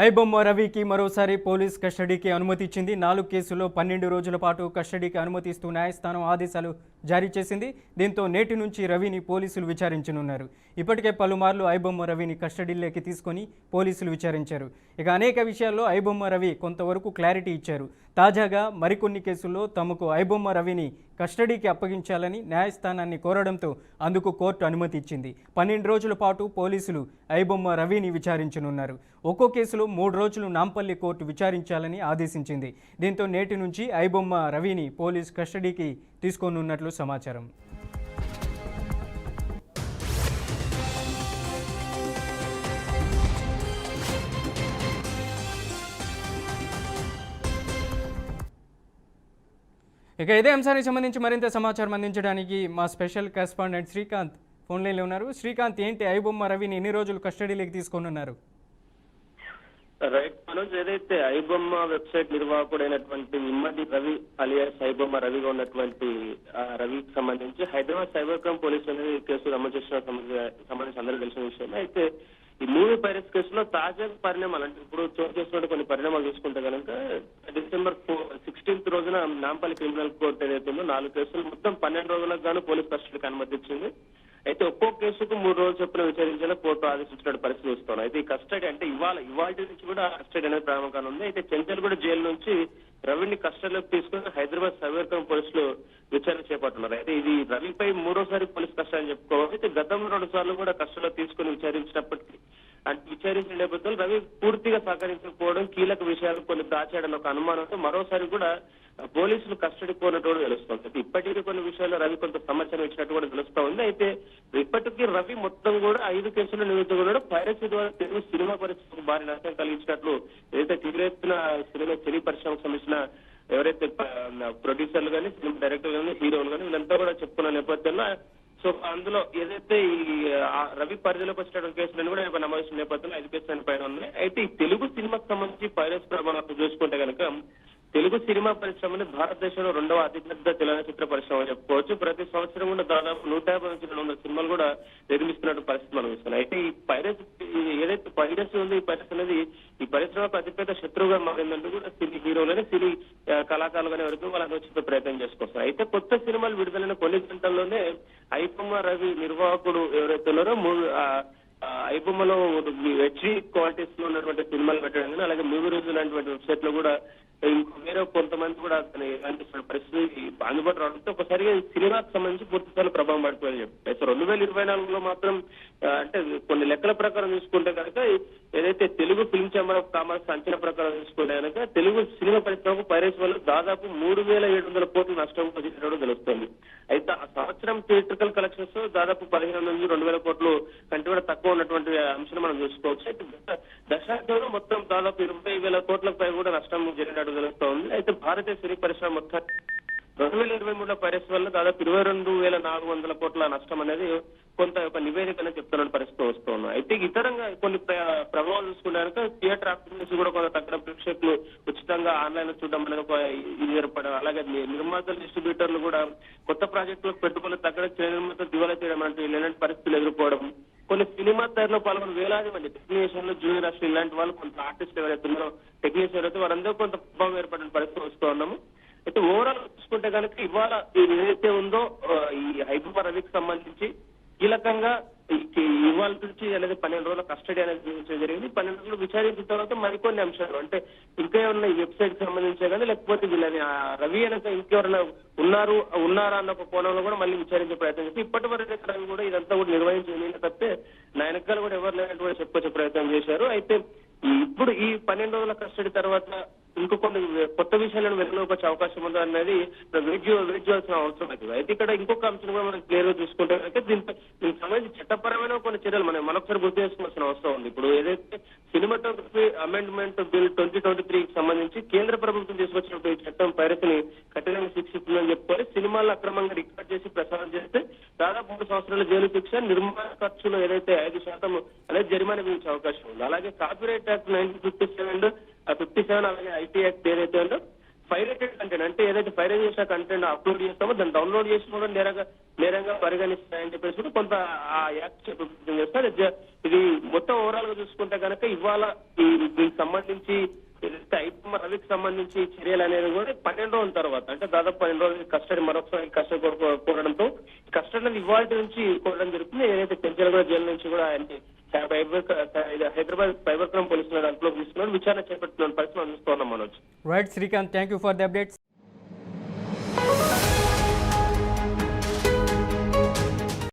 ఐబొమ్మ రవికి మరోసారి పోలీస్ కస్టడీకి అనుమతి ఇచ్చింది. నాలుగు కేసుల్లో పన్నెండు రోజుల పాటు కస్టడీకి అనుమతిస్తూ న్యాయస్థానం ఆదేశాలు జారీ చేసింది. దీంతో నేటి నుంచి రవిని పోలీసులు విచారించనున్నారు. ఇప్పటికే పలుమార్లు ఐబొమ్మ రవిని కస్టడీలోకి తీసుకొని పోలీసులు విచారించారు. ఇక అనేక విషయాల్లో ఐబొమ్మ రవి కొంతవరకు క్లారిటీ ఇచ్చారు. తాజాగా మరికొన్ని కేసుల్లో తమకు ఐబొమ్మ రవిని కస్టడీకి అప్పగించాలని న్యాయస్థానాన్ని కోరడంతో అందుకు కోర్టు అనుమతి ఇచ్చింది. పన్నెండు రోజుల పాటు పోలీసులు ఐబొమ్మ రవిని విచారించనున్నారు. ఒక్కో కేసులో మూడు రోజులు నాంపల్లి కోర్టు విచారించాలని ఆదేశించింది. దీంతో నేటి నుంచి ఐబొమ్మ రవిని పోలీస్ కస్టడీకి తీసుకోనున్నట్లు సమాచారం. ఇక ఇదే అంశానికి సంబంధించి మరింత సమాచారం అందించడానికి మా స్పెషల్ కరెస్పాండెంట్ శ్రీకాంత్ ఫోన్లైన్లో ఉన్నారు. శ్రీకాంత్ ఏంటి? ఐబొమ్మ రవిని ఎన్ని రోజులు కస్టడీలోకి తీసుకోనున్నారు రైట్ మనోజ్ ఏదైతే ఐబొమ్మ వెబ్సైట్ నిర్వాహకుడైనటువంటి ఇమ్మడి రవి అలియాస్ ఐబొమ్మ రవిగా ఉన్నటువంటి రవికి సంబంధించి హైదరాబాద్ సైబర్ క్రైమ్ పోలీసులు అనేది కేసు నమోదు చేసిన సంబంధించి అందరూ తెలిసిన విషయం అయితే ఈ మూవీ పైరస్ కేసులో తాజా పరిణామాలు అంటే ఇప్పుడు చోటు చేసినటువంటి కొన్ని పరిణామాలు చూసుకుంటే కనుక డిసెంబర్ సిక్స్టీన్త్ రోజున నాంపల్లి క్రిమినల్ కోర్టు ఏదైతే ఉందో నాలుగు కేసులు మొత్తం పన్నెండు రోజులకు గాను పోలీస్ కస్టడీకి అనుమతి ఇచ్చింది అయితే ఒక్కో కేసుకు మూడు రోజులు చొప్పున విచారించాలని కోర్టు ఆదేశించిన పరిస్థితి వస్తున్నాయి అయితే ఈ కస్టడీ అంటే ఇవాళ ఇవాళ నుంచి కూడా కస్టడీ అనేది ప్రారంభం ఉంది. అయితే చెంచల్గూడ జైలు నుంచి రవిని కస్టడీలోకి తీసుకుని హైదరాబాద్ సవేర్కం పోలీసులు విచారణ చేపట్టున్నారు అయితే ఇది రవిపై మూడోసారి పోలీస్ కస్టడీ అని చెప్పుకోవాలి. అయితే గతంలో రెండు సార్లు కూడా కస్టడీలో తీసుకుని విచారించినప్పటికీ విచారించిన నేపథ్యంలో రవి పూర్తిగా సహకరించకపోవడం కీలక విషయాలు కొన్ని దాచాడని ఒక అనుమానంతో మరోసారి కూడా పోలీసులు కస్టడీ కోరినట్టు తెలుస్తుంది. తెలుస్తోంది ఇప్పటికీ కొన్ని విషయాల్లో రవి కొంత సమాచారం ఇచ్చినట్టు కూడా తెలుస్తా ఉంది. అయితే ఇప్పటికీ రవి మొత్తం కూడా ఐదు కేసుల నిమిత్తం కూడా పైరసీ ద్వారా తెలుగు సినిమా పరిశ్రమకు భారీ నష్టం కలిగించినట్లు ఏదైతే తీవ్రెత్తున సినిమా తెలుగు పరిశ్రమకు సంబంధించిన ఎవరైతే ప్రొడ్యూసర్లు కానీ సినిమా డైరెక్టర్ కానీ హీరోలు కానీ వీళ్ళంతా కూడా చెప్పుకున్న నేపథ్యంలో సో అందులో ఏదైతే ఈ రవి పరిధిలోకి వచ్చినటువంటి కేసులను కూడా ఇవాళ నమోదు నేపథ్యంలో ఐదు కేసుల పైన ఉన్నాయి. అయితే ఈ తెలుగు సినిమాకి సంబంధించి పైరస్ ప్రమాణాలు చూసుకుంటే కనుక తెలుగు సినిమా పరిశ్రమని భారతదేశంలో రెండవ అతిపెద్ద చలనచిత్ర పరిశ్రమ చెప్పుకోవచ్చు. ప్రతి సంవత్సరం కూడా దాదాపు నూట యాభై నుంచి రెండు వందల సినిమాలు కూడా నిర్మిస్తున్నట్టు పరిస్థితి మనం ఇస్తున్నాయి అయితే ఈ పైరస్ ఏదైతే పైరస్ ఉంది ఈ పైరస్ అనేది ఈ పరిశ్రమకు అతిపెద్ద శత్రువుగా మారిందంటూ కూడా సినీ హీరోలని సినీ కళాకారులుగానే వరకు వాళ్ళని వచ్చే ప్రయత్నం చేసుకొస్తారు. అయితే కొత్త సినిమాలు విడుదలైన కొన్ని గంటల్లోనే ఐపమ్మ రవి నిర్వాహకుడు ఎవరైతే ఉన్నారో మూడు ఐబొమ్మలో హెచ్డి క్వాలిటీస్లో ఉన్నటువంటి సినిమాలు పెట్టడం కానీ అలాగే మూవీ రోజు లాంటి వెబ్సైట్లో కూడా వేరే కొంతమంది కూడా అతను ఇలాంటి పరిస్థితి అందుబాటు రావడంతో ఒకసారిగా సినిమాకి సంబంధించి పూర్తిస్థాయిలో ప్రభావం పడిపోయింది చెప్పి అయితే రెండు వేల ఇరవై నాలుగులో మాత్రం అంటే కొన్ని లెక్కల ప్రకారం చూసుకుంటే కనుక ఏదైతే Telugu film chamber of commerce అంచనా ప్రకారం చూసుకుంటే కనుక తెలుగు సినిమా పరిశ్రమకు పైరస్ వల్ల దాదాపు మూడు వేల ఏడు వందల కోట్ల నష్టం వచ్చినట్టు తెలుస్తుంది. అయితే ఆ సంవత్సరం థియేట్రికల్ కలెక్షన్స్ దాదాపు పదిహేను నుంచి రెండు వేల కోట్లు కంటే కూడా తక్కువ ఉన్నటువంటి అంశం మనం చూసుకోవచ్చు. అయితే దశాబ్దంలో మొత్తం దాదాపు ఇరవై వేల కోట్లకు పై కూడా నష్టం జరిగినట్టు తెలుస్తోంది. అయితే భారతీయ సినీ పరిశ్రమ మొత్తం రెండు వేల ఇరవై మూడులో పరిస్థితి వల్ల దాదాపు ఇరవై రెండు వేల నాలుగు వందల కోట్ల నష్టం అనేది కొంత ఒక నివేదికనే చెప్తున్న పరిస్థితి వస్తుంది అయితే ఇతరంగా కొన్ని ప్రభావాలు చూసుకున్నాక థియేటర్ ఆక్యుపెన్సీ కూడా కొంత తగ్గడం ప్రేక్షకులు ఉచితంగా ఆన్లైన్లో చూడడం అనేది ఒక ఇది ఏర్పడడం అలాగే నిర్మాతలు డిస్ట్రిబ్యూటర్లు కూడా కొత్త ప్రాజెక్టులకు పెట్టుబడులు తగ్గడం చిన్న నిర్మాతలు దివాలా చేయడం అంటే ఇలాంటి పరిస్థితులు ఎదుర్కోవడం కొన్ని సినిమా తయారులో పాల్గొన్న వేలాది మంది టెక్నీషియన్లు జూనియర్ ఆర్టిస్ట్ ఇలాంటి వాళ్ళు కొంత ఆర్టిస్ట్ ఎవరైతే ఉన్నారో టెక్నీషియన్ అయితే వారందరూ కొంత ప్రభావం ఏర్పడిన పరిస్థితి వస్తూ ఉన్నాము. అయితే ఓవరాల్ చూసుకుంటే కనుక ఇవాళ ఏదైతే ఉందో ఈ హైదరాబాద్ రవికి సంబంధించి కీలకంగా ఇవాళ నుంచి అనేది పన్నెండు రోజుల కస్టడీ అనేది జరిగింది. పన్నెండు రోజులు విచారించిన తర్వాత మరికొన్ని అంశాలు అంటే ఇంకా ఏమన్నా ఈ వెబ్సైట్ సంబంధించే కానీ లేకపోతే వీళ్ళని ఆ రవి అనక ఇంకెవరైనా ఉన్నారు ఉన్నారా అన్న ఒక కోణంలో కూడా మళ్ళీ విచారించే ప్రయత్నం చేసి ఇప్పటి వరకు రవి కూడా ఇదంతా కూడా నిర్వహించింది తప్పితే నా కూడా ఎవరు లేనటువంటి చెప్పుకొచ్చే ప్రయత్నం చేశారు. అయితే ఇప్పుడు ఈ పన్నెండు రోజుల కస్టడీ తర్వాత ఇంకొన్ని కొన్ని కొత్త విషయాలను వెలుగులోకి వచ్చే అవకాశం ఉందా అనేది వెయిట్ వెయిట్ చేయాల్సిన అవసరం అవుతుంది అయితే ఇక్కడ ఇంకొక అంశం కూడా మనం క్లియర్గా చూసుకుంటే అయితే దీనిపై దీనికి సంబంధించి చట్టపరమైన కొన్ని చర్యలు మనం మనొకసారి గుర్తు చేసుకోవాల్సిన అవసరం ఉంది. ఇప్పుడు ఏదైతే cinematography amendment bill twenty twenty త్రీకి సంబంధించి కేంద్ర ప్రభుత్వం తీసుకొచ్చినప్పుడు ఈ చట్టం పైరసీని కఠినంగా శిక్షిస్తుందని చెప్పుకొని సినిమాలు అక్రమంగా రికార్డ్ చేసి ప్రసారం చేస్తే దాదాపు మూడు సంవత్సరాల జైలు శిక్ష నిర్మాణ ఖర్చులు ఏదైతే ఐదు శాతం అనేది జరిమానా విధించే అవకాశం ఉంది. అలాగే copyright act nineteen fifty seven fifty seven అలాగే ఐటీ యాక్ట్ ఏదైతే ఉందో పైరేటెడ్ కంటెంట్ అంటే ఏదైతే పైరేట్ చేసిన కంటెంట్ అప్లోడ్ చేస్తామో దాన్ని డౌన్లోడ్ చేసి కూడా నేరంగా నేరంగా పరిగణిస్తాయని చెప్పేసి కూడా కొంత ఆ యాక్ట్ చేస్తారు. ఇది- మొత్తం ఓవరాల్గా చూసుకుంటే కనుక ఇవాళ ఈ దీనికి సంబంధించి రవికి సంబంధించి చర్యలు అనేది కూడా పన్నెండు రోజుల తర్వాత అంటే దాదాపు పన్నెండు రోజులు కస్టడీ మరొకసారి కస్టడీ కోరడంతో కస్టడీ ఇవాళ నుంచి కోరడం జరుగుతుంది. ఏదైతే పెంచలగూడ జైలు నుంచి కూడా ఆయన్ని హైదరాబాద్ సైబర్ క్రైమ్ పోలీసులు అదుపులోకి తీసుకున్నారు విచారణ చేపట్టిన పరిస్థితి అందిస్తున్నాం Manoj. Right Srikanth thank you for the updates